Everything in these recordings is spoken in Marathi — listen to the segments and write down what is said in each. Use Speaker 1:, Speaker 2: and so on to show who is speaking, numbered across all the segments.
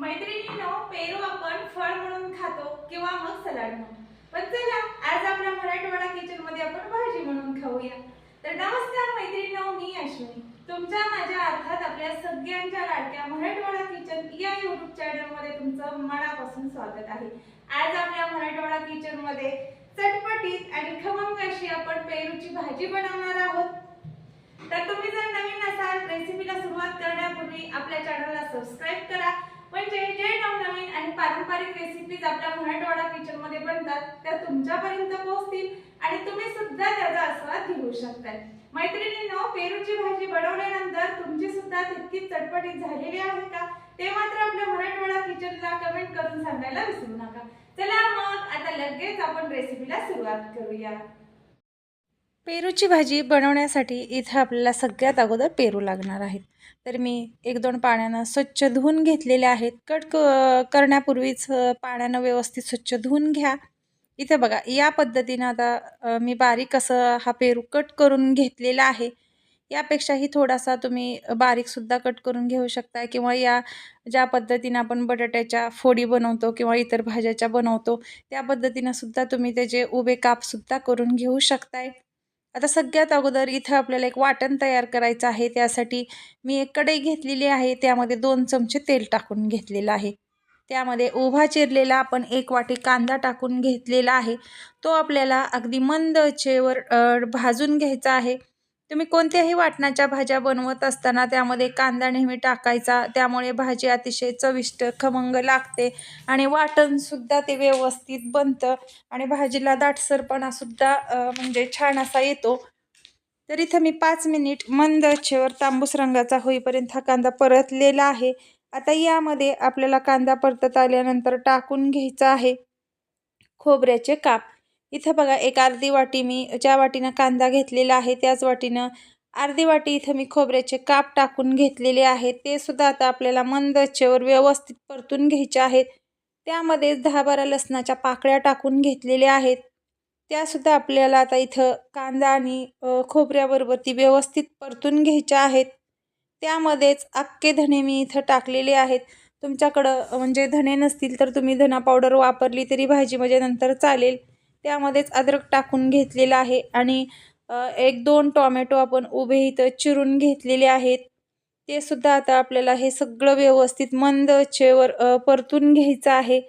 Speaker 1: मैत्रिणींनो पेरू आपण फळ म्हणून खातो किंवा मग सलाड म्हणून. पण चला आज आपल्या मराठवाडा किचनमध्ये आपण भाजी म्हणून खाऊया. तर नमस्कार मैत्रिणींनो मी अश्विनी. तुमच्या माझ्या अर्थात आपल्या सगळ्यांच्या लाडक्या मराठवाडा किचन या युट्यूब चॅनलमध्ये तुमचं मनापासून स्वागत आहे. आज आपल्या मराठवाडा किचनमध्ये चटपटीत आणि खमंग अशी आपण पेरूची भाजी बनवणार आहोत. तर तुम्ही जर नवीन असाल रेसिपीला सुरुवात करण्यापूर्वी आपल्या चॅनलला सबस्क्राईब करा. म्हणजे जे नवनवीन आणि पारंपरिक रेसिपीज आपल्या मराठवाडा किचनमध्ये बनतात त्या तुमच्यापर्यंत पोहोचतील आणि तुम्ही सुद्धा त्याचा आस्वाद घेऊ शकताय. मैत्रिणींनो पेरूची भाजी बनवल्यानंतर तुमची सुद्धा तितकीच चटपटीत झालेली आहे का? ते मात्र आपल्या मराठवाडा किचनला कमेंट करून सांगायला विसरू नका. चला मग आता लगेच आपण रेसिपीला सुरुवात करूया.
Speaker 2: पेरूची भाजी बनवण्यासाठी इथं आपल्याला सगळ्यात अगोदर पेरू लागणार आहेत. तर मी एक दोन पाण्यानं स्वच्छ धुवून घेतलेले आहेत. कट क करण्यापूर्वीच पाण्यानं व्यवस्थित स्वच्छ धुवून घ्या. इथे बघा या पद्धतीनं आता मी बारीक असं हा पेरू कट करून घेतलेला आहे. यापेक्षाही थोडासा तुम्ही बारीकसुद्धा कट करून घेऊ शकता किंवा या ज्या पद्धतीनं आपण बटाट्याच्या फोडी बनवतो किंवा इतर भाज्याच्या बनवतो त्या पद्धतीनं सुद्धा तुम्ही त्याचे उभे कापसुद्धा करून घेऊ शकताय. आता सगळ्यात अगोदर इथं आपल्याला एक वाटण तयार करायचं आहे. त्यासाठी मी एक कढई घेतलेली आहे. त्यामध्ये दोन चमचे तेल टाकून घेतलेलं आहे. त्यामध्ये उभा चिरलेला आपण एक वाटी कांदा टाकून घेतलेला आहे. तो आपल्याला अगदी मंद चेवर भाजून घ्यायचा आहे. तुम्ही कोणत्याही वाटणाच्या भाज्या बनवत असताना त्यामध्ये कांदा नेहमी टाकायचा. त्यामुळे भाजी अतिशय चविष्ट खमंग लागते आणि वाटणसुद्धा ते व्यवस्थित बनतं आणि भाजीला दाटसरपणासुद्धा म्हणजे छान असा येतो. तर इथं मी पाच मिनिट मंद आचेवर तांबूस रंगाचा होईपर्यंत हा कांदा परतलेला आहे. आता यामध्ये आपल्याला कांदा परतत आल्यानंतर टाकून घ्यायचा आहे खोबऱ्याचे काप. इथं बघा एक अर्धी वाटी मी ज्या वाटीनं कांदा घेतलेला आहे त्याच वाटीनं अर्धी वाटी इथं मी खोबऱ्याचे काप टाकून घेतलेले आहेत. ते सुद्धा आता आपल्याला मंद व्यवस्थित परतून घ्यायचे आहेत. त्यामध्येच दहा बारा लसणाच्या पाकळ्या टाकून घेतलेल्या आहेत. त्यासुद्धा आपल्याला आता इथं कांदा आणि खोबऱ्याबरोबर ती व्यवस्थित परतून घ्यायच्या आहेत. त्यामध्येच अख्खे धणे मी इथं टाकलेले आहेत. तुमच्याकडं म्हणजे धणे नसतील तर तुम्ही धना पावडर वापरली तरी भाजी म्हणजे नंतर चालेल. त्यामध्येच अद्रक टाकून घेतलेलं आहे आणि एक दोन टॉमॅटो आपण उभे इथं चिरून घेतलेले आहेत. ते सुद्धा आता आपल्याला हे सगळं व्यवस्थित मंद चेवर परतून घ्यायचं आहे.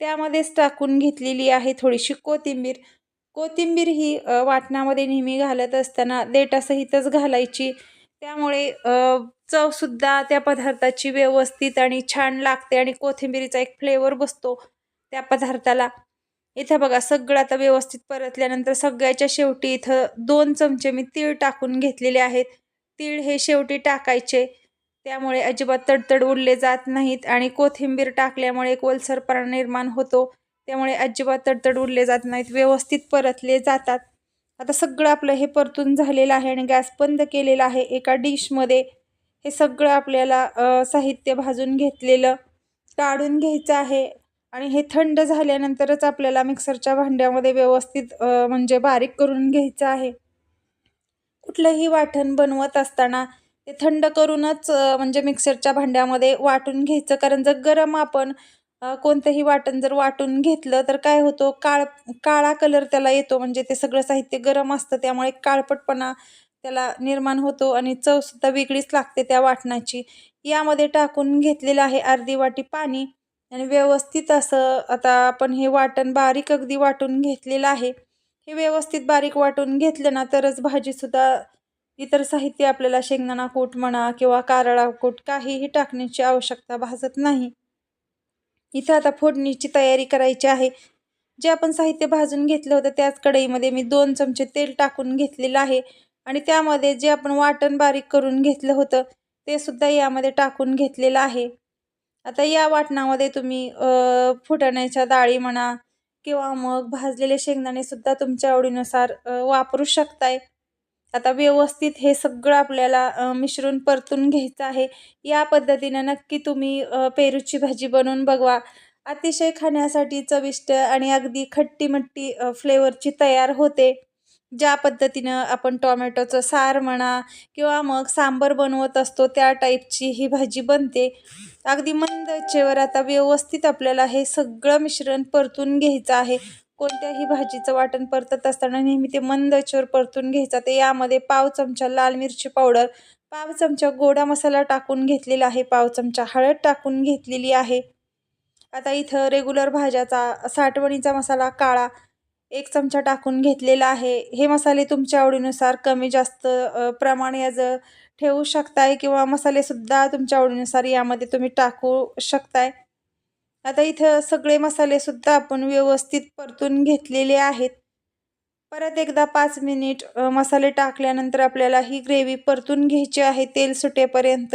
Speaker 2: त्यामध्येच टाकून घेतलेली आहे थोडीशी कोथिंबीर. कोथिंबीर ही वाटणामध्ये नेहमी घालत असताना देटासहितच घालायची. त्यामुळे चवसुद्धा त्या पदार्थाची व्यवस्थित आणि छान लागते आणि कोथिंबीरीचा एक फ्लेवर बसतो त्या पदार्थाला. इथं बघा सगळं आता व्यवस्थित परतल्यानंतर सगळ्याच्या शेवटी इथं दोन चमचे मी तीळ टाकून घेतलेले आहेत. तीळ हे शेवटी टाकायचे. त्यामुळे अजिबात तडतड उडले जात नाहीत आणि कोथिंबीर टाकल्यामुळे एक ओलसरपणा निर्माण होतो. त्यामुळे अजिबात तडतड उडले जात नाहीत व्यवस्थित परतले जातात. आता सगळं आपलं हे परतून झालेलं आहे आणि गॅस बंद केलेला आहे एका डिशमध्ये. हे सगळं आपल्याला साहित्य भाजून घेतलेलं काढून घ्यायचं आहे. आणि हे थंड झाल्यानंतरच आपल्याला मिक्सरच्या भांड्यामध्ये व्यवस्थित म्हणजे बारीक करून घ्यायचं आहे. कुठलंही वाटण बनवत असताना ते थंड करूनच म्हणजे मिक्सरच्या भांड्यामध्ये वाटून घ्यायचं. कारण जर गरम आपण कोणतंही वाटण जर वाटून घेतलं तर काय होतो? काळ काळा कलर त्याला येतो. म्हणजे ते सगळं साहित्य गरम असतं. त्यामुळे काळपटपणा त्याला निर्माण होतो आणि चवसुद्धा वेगळीच लागते त्या वाटणाची. यामध्ये टाकून घेतलेलं आहे अर्धी वाटी पाणी. आणि व्यवस्थित असं आता आपण हे वाटण बारीक अगदी वाटून घेतलेलं आहे. हे व्यवस्थित बारीक वाटून घेतलं ना तरच भाजीसुद्धा इतर साहित्य आपल्याला शेंगदाणा कूट म्हणा किंवा कारळा कूट काहीही टाकण्याची आवश्यकता भासत नाही. इथं आता फोडणीची तयारी करायची आहे. जे आपण साहित्य भाजून घेतलं होतं त्याच कढईमध्ये मी दोन चमचे तेल टाकून घेतलेलं आहे. आणि त्यामध्ये जे आपण वाटण बारीक करून घेतलं होतं ते सुद्धा यामध्ये टाकून घेतलेलं आहे. आता या वाटणामध्ये तुम्ही फुटाण्याच्या डाळी म्हणा किंवा मग भाजलेले शेंगदाणे सुद्धा तुमच्या आवडीनुसार वापरू शकताय. आता व्यवस्थित हे सगळं आपल्याला मिश्रून परतून घ्यायचं आहे. या पद्धतीनं नक्की तुम्ही पेरूची भाजी बनवून बघवा. अतिशय खाण्यासाठी चविष्ट आणि अगदी खट्टी मट्टी फ्लेवरची तयार होते. ज्या पद्धतीनं आपण टॉमॅटोचं सार म्हणा किंवा मग सांबर बनवत असतो त्या टाईपची ही भाजी बनते. अगदी मंद आचेवर आता व्यवस्थित आपल्याला हे सगळं मिश्रण परतून घ्यायचं आहे. कोणत्याही भाजीचं वाटण परतत असताना नेहमी ते मंद आचेवर परतून घ्यायचं. ते यामध्ये पाव चमचा लाल मिरची पावडर पाव चमचा गोडा मसाला टाकून घेतलेला आहे. पाव चमचा हळद टाकून घेतलेली आहे. आता इथं रेग्युलर भाज्याचा साठवणीचा मसाला काळा एक चमचा टाकून घेतलेला आहे. हे मसाले तुमच्या आवडीनुसार कमी जास्त प्रमाण याज ठेवू शकताय किंवा मसालेसुद्धा तुमच्या आवडीनुसार यामध्ये तुम्ही टाकू शकताय. आता इथं सगळे मसालेसुद्धा आपण व्यवस्थित परतून घेतलेले आहेत. परत एकदा पाच मिनिट मसाले टाकल्यानंतर आपल्याला ही ग्रेव्ही परतून घ्यायची आहे तेल सुटेपर्यंत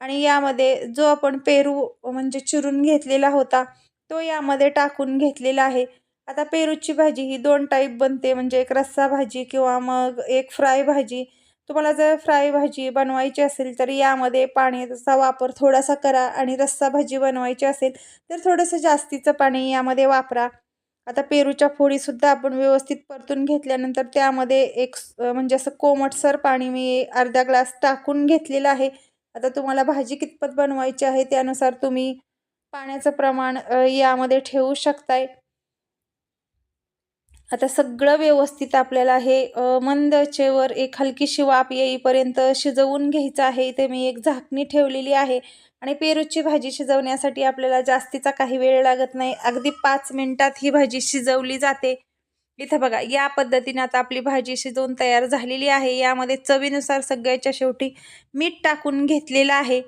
Speaker 2: आणि यामध्ये जो आपण पेरू म्हणजे चिरून घेतलेला होता तो यामध्ये टाकून घेतलेला आहे. आता पेरूची भाजी ही दोन टाईप बनते. म्हणजे एक रस्सा भाजी किंवा मग एक फ्राय भाजी. तुम्हाला जर फ्राय भाजी बनवायची असेल तर यामध्ये पाण्याचा वापर थोडासा करा आणि रस्सा भाजी बनवायची असेल तर थोडंसं जास्तीचं पाणी यामध्ये वापरा. आता पेरूच्या फोडीसुद्धा आपण व्यवस्थित परतून घेतल्यानंतर त्यामध्ये एक म्हणजे असं कोमटसर पाणी मी अर्धा ग्लास टाकून घेतलेलं आहे. आता तुम्हाला भाजी कितपत बनवायची आहे त्यानुसार तुम्ही पाण्याचं प्रमाण यामध्ये ठेवू शकताय. आता सगळं व्यवस्थित आपल्याला हे मंदचेवर मंद एक हलकीशी वाप येईपर्यंत शिजवून घ्यायचं आहे. इथे मी एक झाकणी ठेवलेली आहे आणि पेरूची भाजी शिजवण्यासाठी आपल्याला जास्तीचा काही वेळ लागत नाही. अगदी पाच मिनिटात ही भाजी शिजवली जाते. इथं बघा या पद्धतीने आता आपली भाजी शिजवून तयार झालेली आहे. यामध्ये चवीनुसार सगळ्याच्या शेवटी मीठ टाकून घेतलेलं आहे.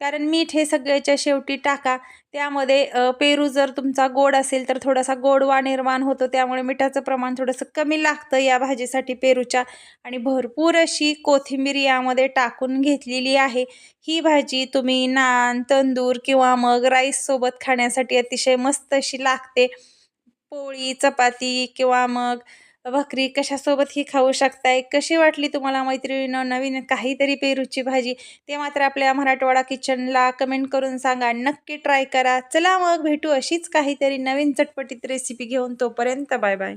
Speaker 2: कारण मीठ हे सगळ्याच्या शेवटी टाका. त्यामध्ये पेरू जर तुमचा गोड असेल तर थोडासा गोडवा निर्माण होतो. त्यामुळे मिठाचं प्रमाण थोडंसं कमी लागतं या भाजीसाठी पेरूच्या. आणि भरपूर अशी कोथिंबीर यामध्ये टाकून घेतलेली आहे. ही भाजी तुम्ही नान तंदूर किंवा मग राईससोबत खाण्यासाठी अतिशय मस्त अशी लागते. पोळी चपाती किंवा मग भाकरी कशासोबत ही खाऊ शकताय? कशी वाटली तुम्हाला मैत्रिणीनं नवीन काहीतरी पेरूची भाजी? ते मात्र आपल्या मराठवाडा किचनला कमेंट करून सांगा. नक्की ट्राय करा. चला मग भेटू अशीच काहीतरी नवीन चटपटीत रेसिपी घेऊन तोपर्यंत बाय बाय.